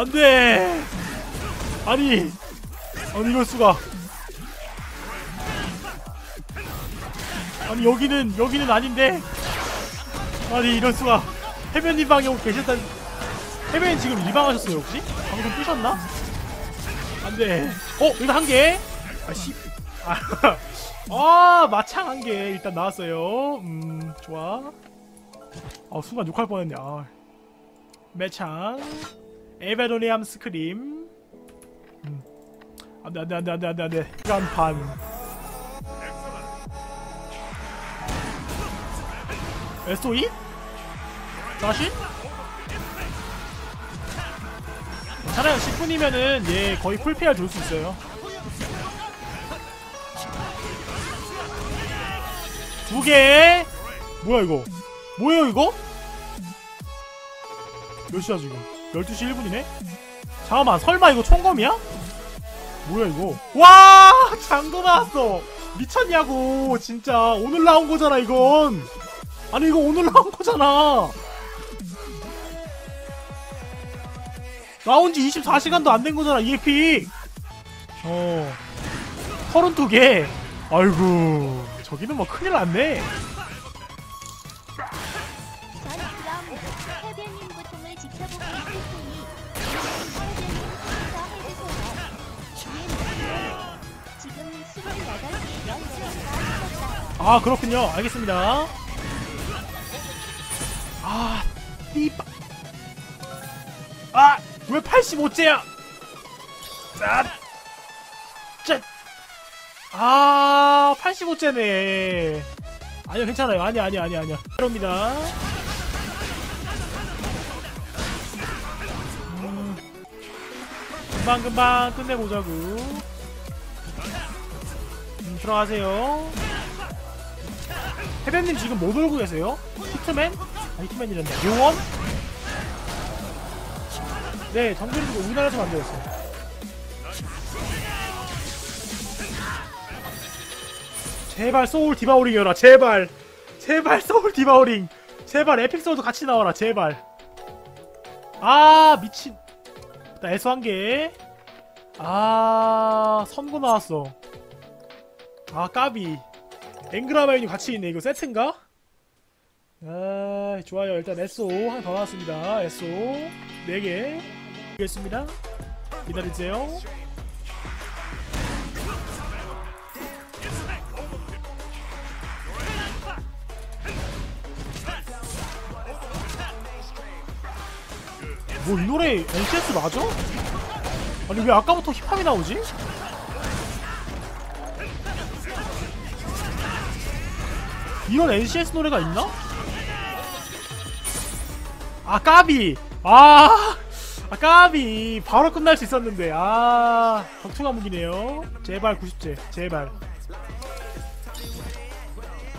안돼. 아니 아니 이럴 수가. 아니 여기는 여기는 아닌데. 아니 이럴 수가. 해변님 방에 오고 계셨다. 해변님 지금 리방하셨어요 혹시? 방송 끄셨나? 안돼. 어 일단 한개? 아씨. 아, 아 마창 한 개 일단 나왔어요. 음 좋아. 아 순간 욕할 뻔했네. 아 매창 에베로니암 스크림 음. 안돼 안돼 안돼 안돼 안돼 안돼 시간 반 SOE? 자신? 차라리 10분이면은 얘 거의 풀피알 돌 수 있어요 두 개. 뭐야 이거? 뭐예요 이거? 몇 시야 지금? 12시 1분이네? 잠깐만 설마 이거 총검이야? 뭐야 이거? 와 장도 나왔어. 미쳤냐고 진짜. 오늘 나온 거잖아 이건. 아니 이거 오늘 나온 거잖아. 나온 지 24시간도 안 된 거잖아 EFP 어. 32개. 아이고 저기는 뭐 큰일 났네 아 그렇군요. 알겠습니다. 아 띠빠 아왜 85째야? 짠! 짠! 아 85째네. 아니요 괜찮아요. 아니야 아니야 아니야 아니야 그럽니다. 음, 금방금방 끝내보자고. 음, 들어가세요. 해변님 지금 뭐 돌고 계세요? 히트맨? 아 히트맨이란다 요원? 네 정글이 우리나라에서 만들었어요. 제발 소울 디바우링이어라 제발. 제발 소울 디바우링. 제발 에픽 소울도 같이 나와라 제발. 아 미친. 나 애수 한개. 아 선고 나왔어 아 까비. 앵그라마인이 같이 있네. 이거 세트인가? 아 좋아요. 일단 SO 하나 더 나왔습니다. SO 4개. 드리겠습니다. 기다리세요. 뭐 이 노래 NCS 맞아? 아니 왜 아까부터 힙합이 나오지? 이런 NCS 노래가 있나? 아 까비. 아, 아 까비. 바로 끝날 수 있었는데. 아 격투가 무기네요. 제발 90제. 제발.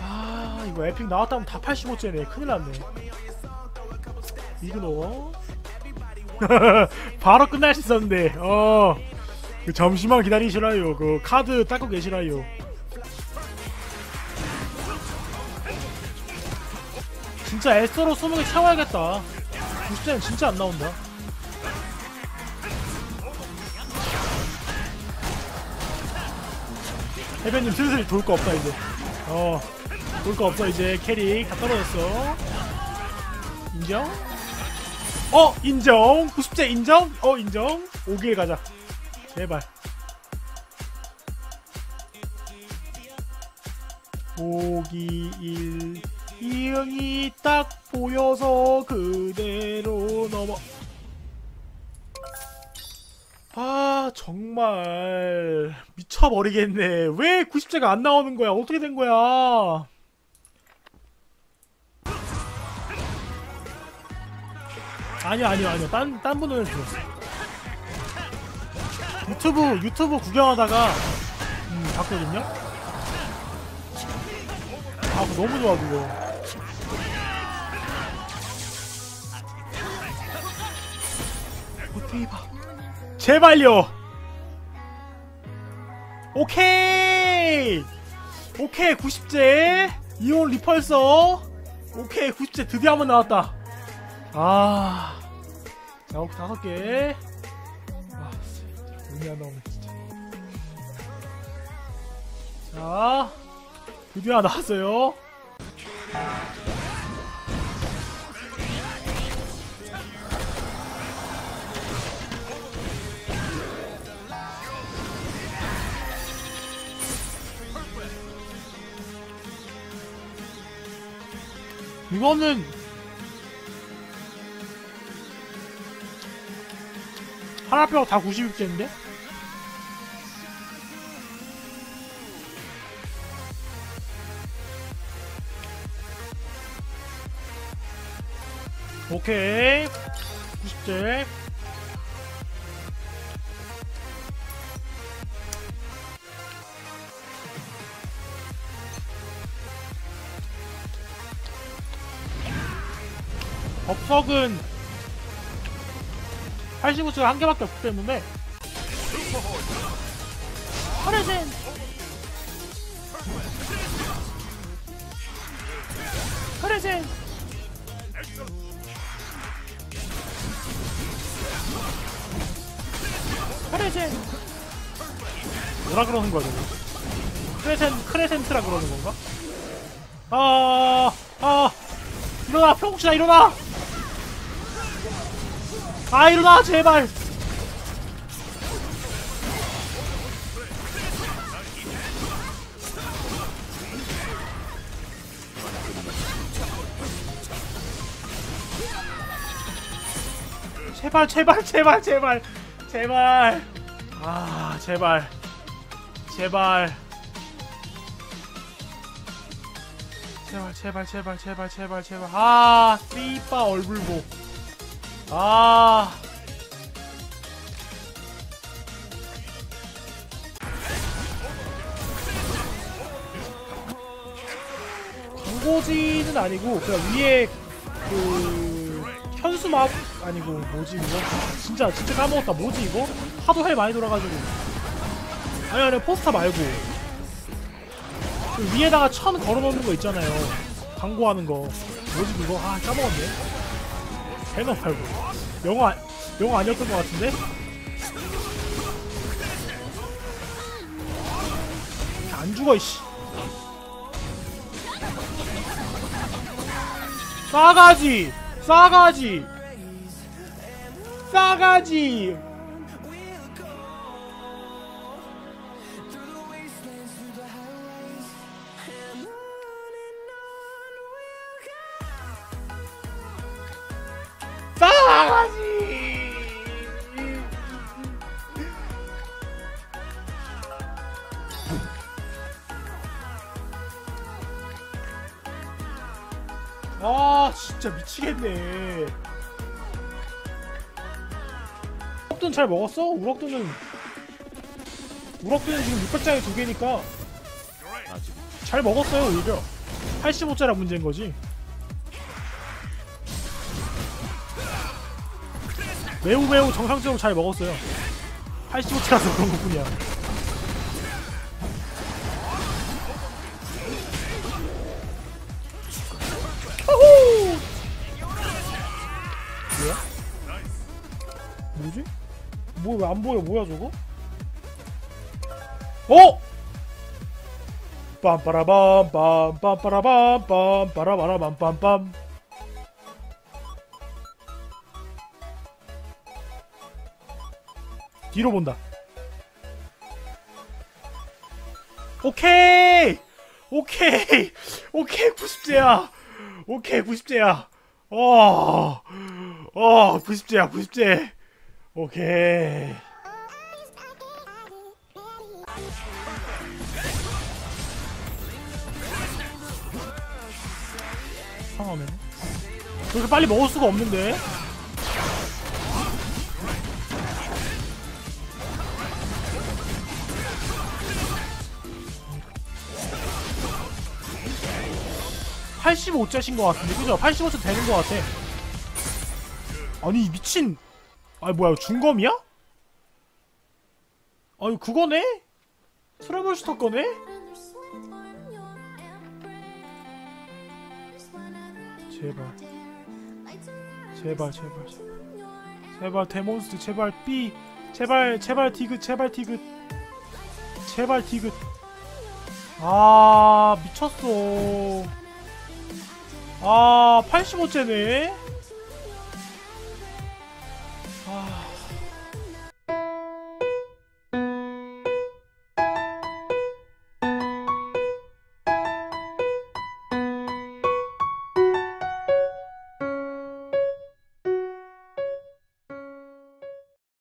아 이거 에픽 나왔다면 다 85제네. 큰일났네. 이그노. 바로 끝날 수 있었는데. 어 그 잠시만 기다리시라요. 그 카드 닦고 계시라요 진짜 에스터로 수능을 채워야겠다. 90점은 진짜 안 나온다. 해변님 슬슬 돌 거 없다 이제. 어돌 거 없어 이제. 캐릭 다 떨어졌어. 인정? 어 인정. 90제 인정? 어 인정. 5개 가자. 제발. 보기 1 이응이 딱 보여서 그대로 넘어. 아 정말 미쳐버리겠네. 왜 90제가 안 나오는 거야? 어떻게 된 거야? 아니요 아니요 아니요. 딴, 딴 분은 들었어. 유튜브 유튜브 구경하다가 음 봤거든요? 아 너무 좋아 그거 대박. 제발요. 오케이. 오케이 90제. 이온 리펄서. 오케이 90제 드디어 한 번 나왔다. 아. 자, 오케이 다섯 개. 돈이 안 나오네 진짜. 자 드디어 나왔어요 이거는 하나 빼고 다 96개인데? 오케이 90개 법석은 85층 한 개밖에 없기 때문에 하레젠 하레젠 크레센 뭐라 그러는 거야 저거 크레센 크레센트라 그러는 건가? 아, 아, 일어나, 평국신아, 일어나! 아, 일어나, 제발! 제발, 제발, 제발, 제발, 제발. 아, 제발. 제발. 제발 제발 제발 제발 제발 제발 아 삐빠 얼굴보 아 광고지는 아니고 그냥 위에 그 현수막 아니고 뭐지 이거 진짜 진짜 까먹었다 뭐지 이거 하도 해 많이 돌아가지고 아니 아니 포스터 말고 그 위에다가 천 걸어놓는 거 있잖아요. 광고하는 거. 뭐지 그거? 아 까먹었네. 배너 말고. 영어 아- 영어 아니었던 것 같은데? 안 죽어 이씨. 싸가지, 싸가지. 싸가지. 진짜 미치겠네. 우럭돈 잘 먹었어? 우럭돈은 우럭돈은 지금 600장에 두 개니까 잘 먹었어요 오히려 85짜리 문제인 거지. 매우 매우 정상적으로 잘 먹었어요. 85차라서 그런 것뿐이야. 뭐지? 뭐 왜 안 보여? 뭐야 저거? 어? 빰빠라밤 빰 빰빠라밤 빰 빠라바라밤 빰빰 뒤로 본다. 오케이! 오케이! 오케이, 90제야! 오케이, 90제야! 어, 어, 90제야, 90제! 오케이. 상하면 그렇게 빨리 먹을 수가 없는데? 팔 85짜신 것 같은데 그죠? 85짜 되는 것 같아 아니 이 미친 아니 뭐야 중검이야? 아니 그거네? 트래블스터 거네? 제발. 제발 제발. 제발 제발 데몬스트 제발 B. 제발 제발 디귿 제발 디귿. 제발 디귿. 아 미쳤어. 아 85째네 아...